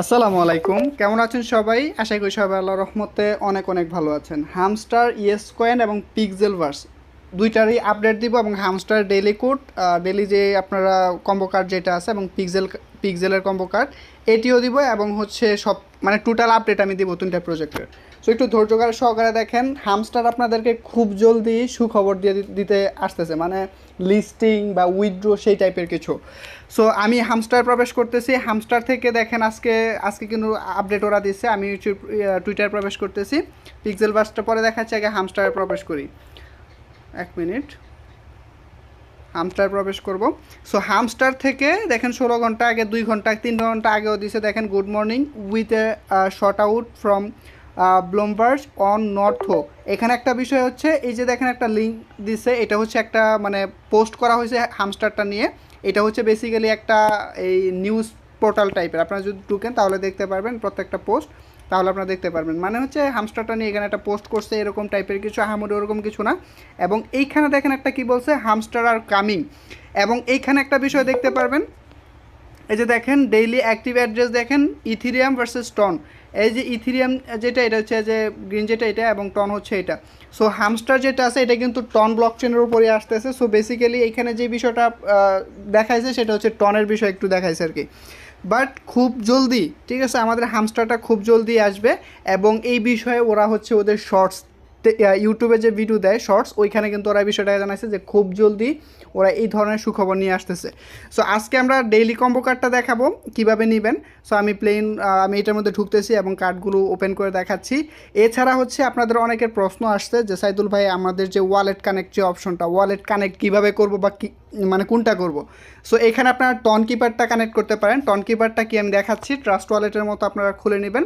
আসসালামু আলাইকুম। কেমন আছেন সবাই? আশা করি সবাই আল্লাহ রহমতে অনেক অনেক ভালো আছেন। হামস্টার ইয়েস কয়েন এবং পিকজেল ভার্স দুইটারই আপডেট দিব এবং হামস্টার ডেলি কোড ডেইলি যে আপনারা কম্বো কার্ড যেটা আছে এবং পিকজেল পিকজেলের কম্বো কার্ড এটিও দিব এবং হচ্ছে সব মানে টোটাল আপডেট আমি দিব তিনটা প্রজেক্টের সো একটু ধৈর্য করে সহকারে দেখেন হামস্টার আপনাদেরকে খুব জলদি সুখবর দিয়ে দিতে আসতেছে মানে লিস্টিং বা উইথড্রো সেই টাইপের কিছু। সো আমি হামস্টার প্রবেশ করতেছি হামস্টার থেকে দেখেন আজকে আজকে কিন্তু আপডেট ওরা দিচ্ছে আমি টুইটার প্রবেশ করতেছি পিক্সেল বাসটা পরে দেখাচ্ছি, আগে হামস্টারে প্রবেশ করি। এক মিনিট। হামস্টার প্রবেশ করব। সো হামস্টার থেকে দেখেন ষোলো ঘণ্টা আগে, দুই ঘণ্টা, তিন ঘণ্টা আগেও দিছে। দেখেন good morning with a short out from Bloombers on north এখানে একটা বিষয় হচ্ছে, এই যে দেখেন একটা লিঙ্ক দিছে, এটা হচ্ছে একটা মানে পোস্ট করা হয়েছে হামস্টারটা নিয়ে। এটা হচ্ছে বেসিক্যালি একটা, এই নিউজ পোর্টাল টাইপের আপনারা যদি ঢুকেন, তাহলে দেখতে পারবেন প্রত্যেকটা পোস্ট তাহলে আপনারা দেখতে পারবেন। মানে হচ্ছে হামস্টারটা নিয়ে এখানে একটা পোস্ট করছে, এরকম টাইপের কিছু আহামরি, ওরকম কিছু না। এবং এইখানে দেখেন একটা কি বলছে হামস্টার আর কামিং এবং এইখানে একটা বিষয় দেখতে পারবেন, এই যে দেখেন ডেইলি অ্যাক্টিভ অ্যাড্রেস দেখেন ইথিরিয়াম ভার্সেস টন এই যে ইথিরিয়াম যেটা, এটা হচ্ছে যে গ্রিন যেটা, এটা এবং টন হচ্ছে এটা। সো হামস্টার যেটা আছে, এটা কিন্তু টন ব্লক চেনের উপরে আসতেছে। সো বেসিক্যালি এখানে যে বিষয়টা দেখাইছে, সেটা হচ্ছে টনের বিষয় একটু দেখাইছে আর কি। বাট খুব জলদি, ঠিক আছে? আমাদের হামস্টারটা খুব জলদি আসবে এবং এই বিষয়ে ওরা হচ্ছে ওদের শর্টস ইউটিউবে যে ভিডিও দেয় শর্টস ওইখানে কিন্তু ওরা বিষয়টা জানাইছে যে খুব জলদি ওরা এই ধরনের সুখবর নিয়ে আসতেছে। সো আজকে আমরা ডেইলি কম্বো কার্ডটা দেখাবো, কীভাবে নেবেন। সো আমি প্লেন আমি এটার মধ্যে ঢুকতেছি এবং কার্ডগুলো ওপেন করে দেখাচ্ছি। এছাড়া হচ্ছে আপনাদের অনেকের প্রশ্ন আসছে যে, সাইদুল ভাই, আমাদের যে ওয়ালেট কানেক্ট যে অপশনটা ওয়ালেট কানেক্ট কীভাবে করব বা কি মানে কোনটা করব? সো এখানে আপনারা টন কিপারটা কানেক্ট করতে পারেন। টন কিপারটা কি আমি দেখাচ্ছি ট্রাস্ট ওয়ালেটের মতো আপনারা খুলে নেবেন।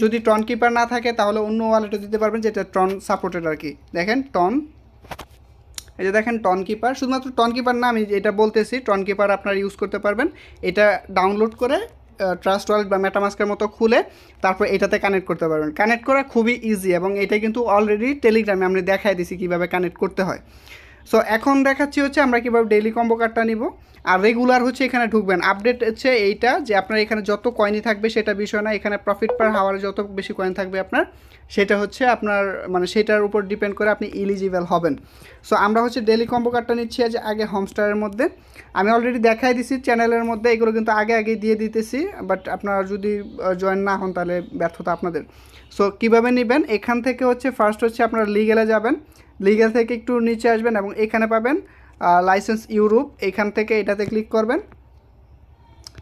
যদি টন কিপার না থাকে, তাহলে অন্য ওয়ালেটে দিতে পারবেন, যেটা টন সাপোর্টেড আর কি। দেখেন টন এই যে দেখেন টন কিপার শুধুমাত্র টন কিপার না, আমি এটা বলতেছি টন কিপার আপনারা ইউজ করতে পারবেন। এটা ডাউনলোড করে ট্রাস্ট ওয়ালেট বা মেটামাস্কের মতো খুলে, তারপর এটাতে কানেক্ট করতে পারবেন। কানেক্ট করা খুবই ইজি এবং এটা কিন্তু অলরেডি টেলিগ্রামে আমি দেখাই দিছি কীভাবে কানেক্ট করতে হয়। সো এখন দেখাচ্ছি হচ্ছে আমরা কীভাবে ডেইলি কম্বো কার্ডটা নিব। আর রেগুলার হচ্ছে এখানে ঢুকবেন। আপডেট হচ্ছে এইটা যে আপনার এখানে যত কয়েনই থাকবে সেটা বিষয় না, এখানে প্রফিট পার হাওয়ারে যত বেশি কয়েন থাকবে আপনার, সেটা হচ্ছে আপনার মানে সেটার উপর ডিপেন্ড করে আপনি ইলিজিবল হবেন। সো আমরা হচ্ছে ডেইলি কম্বো কার্ডটা নিচ্ছি আজ আগে হোমস্টারের মধ্যে। আমি অলরেডি দেখাই দিছি চ্যানেলের মধ্যে, এগুলো কিন্তু আগে আগে দিয়ে দিতেছি। বাট আপনারা যদি জয়েন না হন তাহলে ব্যর্থতা আপনাদের। সো কীভাবে নেবেন? এখান থেকে হচ্ছে ফার্স্ট হচ্ছে আপনারা লিগেলে যাবেন। লিগেল থেকে একটু নিচে আসবেন এবং এখানে পাবেন লাইসেন্স ইউরোপ এখান থেকে এটাতে ক্লিক করবেন।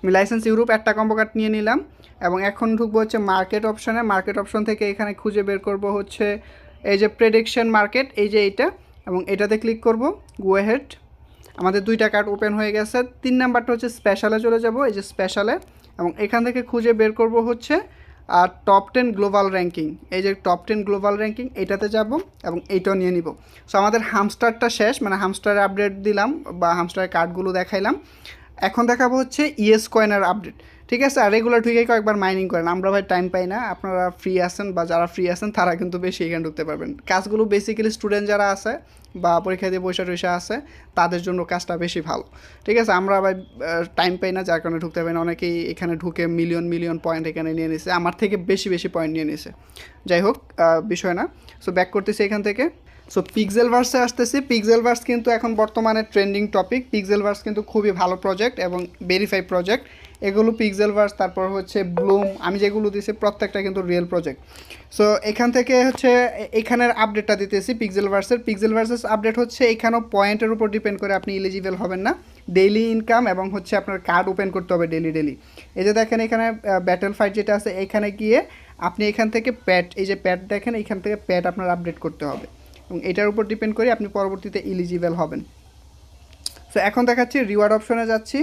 আমি লাইসেন্স ইউরোপ একটা কম্বো কার্ড নিয়ে নিলাম এবং এখন ঢুকবো হচ্ছে মার্কেট অপশানে মার্কেট অপশন থেকে এখানে খুঁজে বের করব হচ্ছে এই যে প্রেডিকশন মার্কেট এই যে এইটা এবং এটাতে ক্লিক করব। গো হেড আমাদের দুইটা কার্ড ওপেন হয়ে গেছে। তিন নাম্বারটা হচ্ছে স্পেশালে চলে যাব, এই যে স্পেশালে এবং এখান থেকে খুঁজে বের করব হচ্ছে আর টপ টেন গ্লোবাল র্যাঙ্কিং এই যে টপ টেন গ্লোবাল র্যাঙ্কিং এটাতে যাব এবং এইটাও নিয়ে নিব। সো আমাদের হামস্টারটা শেষ মানে হামস্টারের আপডেট দিলাম বা হামস্টারের কার্ডগুলো দেখাইলাম। এখন দেখাবো হচ্ছে ইএস কয়েনের আপডেট ঠিক আছে? আর রেগুলার ঢুকে কয়েকবার মাইনিং করেন। আমরা ভাই টাইম পাই না। আপনারা ফ্রি আছেন বা যারা ফ্রি আছেন, তারা কিন্তু বেশি এখানে ঢুকতে পারবেন। কাজগুলো বেসিক্যালি স্টুডেন্ট যারা আছে বা পরীক্ষা দিয়ে বৈশা টৈশা আছে, তাদের জন্য কাজটা বেশি ভালো। ঠিক আছে? আমরা ভাই টাইম পাই না, যার কারণে ঢুকতে পারি না। অনেকেই এখানে ঢুকে মিলিয়ন মিলিয়ন পয়েন্ট এখানে নিয়ে নিছে। আমার থেকে বেশি বেশি পয়েন্ট নিয়ে নিছে। যাই হোক বিষয় না। সো ব্যাক করতেছি এখান থেকে। সো পিক্সেল ভার্সে আসতেছি। পিক্সেল ভার্স কিন্তু এখন বর্তমানে ট্রেন্ডিং টপিক পিক্সেল ভার্স কিন্তু খুবই ভালো প্রজেক্ট এবং ভেরিফাই প্রজেক্ট এগুলো পিক্সেল ভার্স তারপর হচ্ছে ব্লুম আমি যেগুলো দিয়েছি প্রত্যেকটা কিন্তু রিয়েল প্রজেক্ট সো এখান থেকে হচ্ছে এখানের আপডেটটা দিতেছি পিক্সেল ভার্সের পিক্সেল ভার্সেস আপডেট হচ্ছে, এখানেও পয়েন্টের উপর ডিপেন্ড করে আপনি এলিজিবল হবেন না। ডেইলি ইনকাম এবং হচ্ছে আপনার কার্ড ওপেন করতে হবে ডেলি ডেলি এই যে দেখেন এখানে ব্যাটেল ফাইট যেটা আছে, এখানে গিয়ে আপনি এখান থেকে প্যাট এই যে প্যাট দেখেন, এখান থেকে প্যাট আপনার আপডেট করতে হবে। এবং এটার উপর ডিপেন্ড করে আপনি পরবর্তীতে ইলিজিবল হবেন। সো এখন দেখাচ্ছি রিওয়ার্ড অপশনে যাচ্ছি।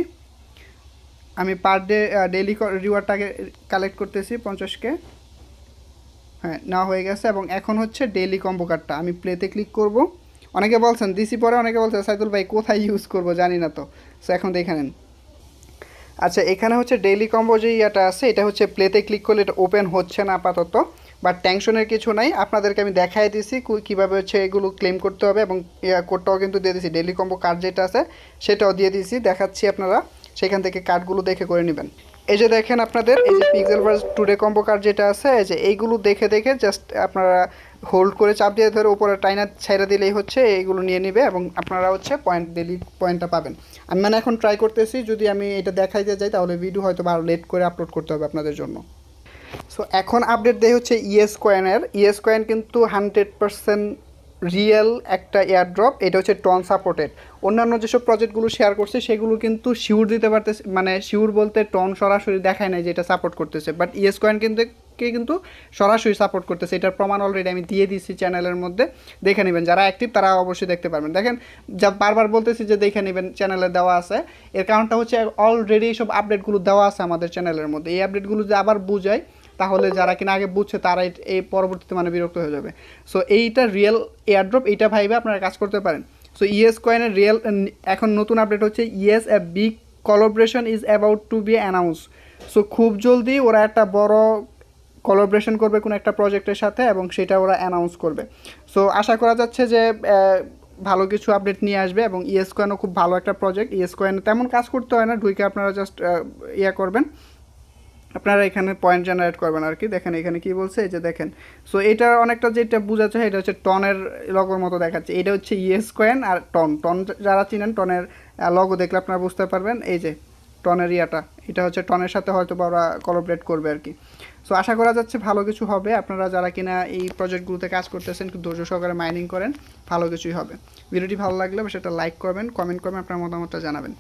আমি পার ডে ডেইলি রিওয়ার্ডটাকে কালেক্ট করতেছি পঞ্চাশকে হ্যাঁ নেওয়া হয়ে গেছে এবং এখন হচ্ছে ডেইলি কম্বো কার্ডটা আমি প্লেতে ক্লিক করব। অনেকে বলছেন দিসি পরে অনেকে বলছেন, সাইদুল ভাই, কোথায় ইউজ করব? জানি না তো। সো এখন দেখে নেন। আচ্ছা এখানে হচ্ছে ডেইলি কম্বো যে ইয়াটা আছে, এটা হচ্ছে প্লেতে ক্লিক করলে এটা ওপেন হচ্ছে না আপাতত। বাট টেনশনের কিছু নাই। আপনাদেরকে আমি দেখাই দিছি কীভাবে হচ্ছে এগুলো ক্লেম করতে হবে এবং কোডটাও কিন্তু দিয়ে দিছি। ডেইলি কম্বো কার্ড যেটা আছে, সেটাও দিয়ে দিয়েছি দেখাচ্ছি আপনারা। সেখান থেকে কার্ডগুলো দেখে করে নেবেন। এই যে দেখেন আপনাদের, এই যে Pixelverse today combo card যেটা আছে, এই যে এইগুলো দেখে দেখে জাস্ট আপনারা হোল্ড করে চাপ দিয়ে ধরে উপরে টাইনা ছেড়ে দিলেই হচ্ছে, এইগুলো নিয়ে নেবে এবং আপনারা হচ্ছে পয়েন্ট ডেলি পয়েন্টটা পাবেন। আমি মানে এখন ট্রাই করতেছি, যদি আমি এটা দেখাইতে যাই, তাহলে ভিডিও হয়তো আরও লেট করে আপলোড করতে হবে আপনাদের জন্য। সো এখন আপডেট দেয় হচ্ছে ইএস কয়েনের ইএস কয়েন কিন্তু হান্ড্রেড পার্সেন্ট রিয়েল একটা এয়ারড্রপ এটা হচ্ছে টন সাপোর্টেড অন্যান্য যেসব প্রজেক্টগুলো শেয়ার করছে, সেগুলো কিন্তু শিওর দিতে পারতেছে মানে শিওর বলতে টন সরাসরি দেখায় নাই যে এটা সাপোর্ট করতেছে। বাট ইএস কয়েন কিন্তু কে কিন্তু সরাসরি সাপোর্ট করতেছে। এটার প্রমাণ অলরেডি আমি দিয়ে দিচ্ছি চ্যানেলের মধ্যে। দেখে নেবেন, যারা অ্যাক্টিভ তারা অবশ্যই দেখতে পারবেন। দেখেন, যা বারবার বলতেছি যে দেখে নেবেন চ্যানেলে দেওয়া আছে। এর কারণটা হচ্ছে অলরেডি সব আপডেটগুলো দেওয়া আছে আমাদের চ্যানেলের মধ্যে। এই আপডেটগুলো যদি আবার বুঝাই তাহলে যারা কিনা আগে বুঝছে তারা এই- পরবর্তীতে মানে বিরক্ত হয়ে যাবে। সো এইটা রিয়েল এয়ারড্রপ এইটা ভাইবে আপনারা কাজ করতে পারেন। সো ইএস কয়েনের রিয়েল এখন নতুন আপডেট হচ্ছে ES a big collaboration is about to be announce so খুব জলদি ওরা একটা বড় কলাবরেশন করবে কোনো একটা প্রজেক্টের সাথে এবং সেটা ওরা অ্যানাউন্স করবে। সো আশা করা যাচ্ছে যে ভালো কিছু আপডেট নিয়ে আসবে এবং ইএস কয়েনও খুব ভালো একটা প্রজেক্ট ইএস কয়েন তেমন কাজ করতে হয় না ঢুকে আপনারা জাস্ট ইয়ে করবেন। আপনারা এখানে পয়েন্ট জেনারেট করবেন আর কি। দেখেন এখানে কি বলছে? এই যে দেখেন। সো এটা অনেকটা যেটা বোঝাচ্ছে, এটা হচ্ছে টনের লগোর মতো দেখাচ্ছে। এটা হচ্ছে ইএস কয়েন আর টন টন যারা চিনেন, টনের লগো দেখলে আপনারা বুঝতে পারবেন। এই যে, টনের ইয়াটা। এটা হচ্ছে টনের সাথে হয়তো বা ওরা কলাবরেট করবে আর কি। সো আশা করা যাচ্ছে ভালো কিছু হবে। আপনারা যারা কিনা এই প্রজেক্টগুলোতে কাজ করতেছেন ধৈর্য সহকারে মাইনিং করেন, ভালো কিছুই হবে। ভিডিওটি ভালো লাগলে সেটা লাইক করবেন কমেন্ট করবেন, আপনার মতামতটা জানাবেন।